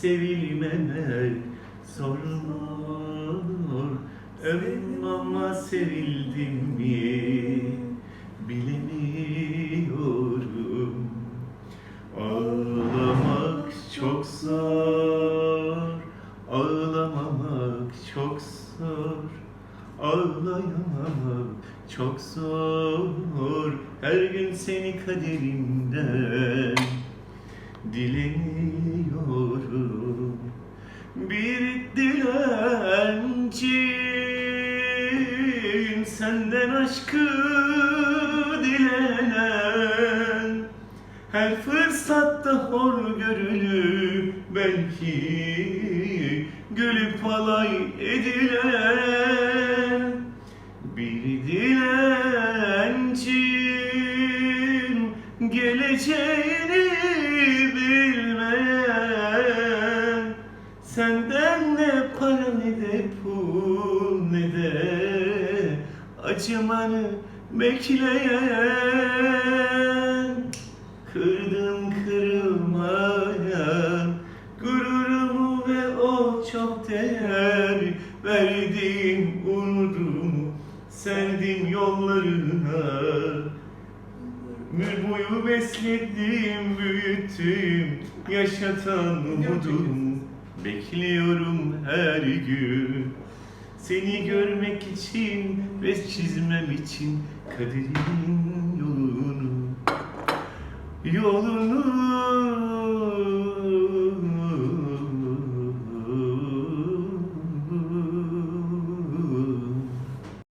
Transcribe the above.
sevilmemek mu? Ömrüm ama sevildim mi? Bilemiyorum. Ağlamak çok zor, ağlamamak çok zor, ağlayamamak çok zor. Her gün seni kaderimden dileniyorum. Bir dilenciyim senden aşkı dilenen. Her fırsatta hor görülüp belki gülüp alay edilen. Bir dilencim geleceğini acımanı bekleyen Kırdım kırılmayan gururumu ve o çok değer verdiğim onurumu serdim yollarına. Ömür boyu besledim, büyüttüm, yaşatan umudumu. Bekliyorum her gün seni görmek için ve çizmem için kaderin yolunu Yolunu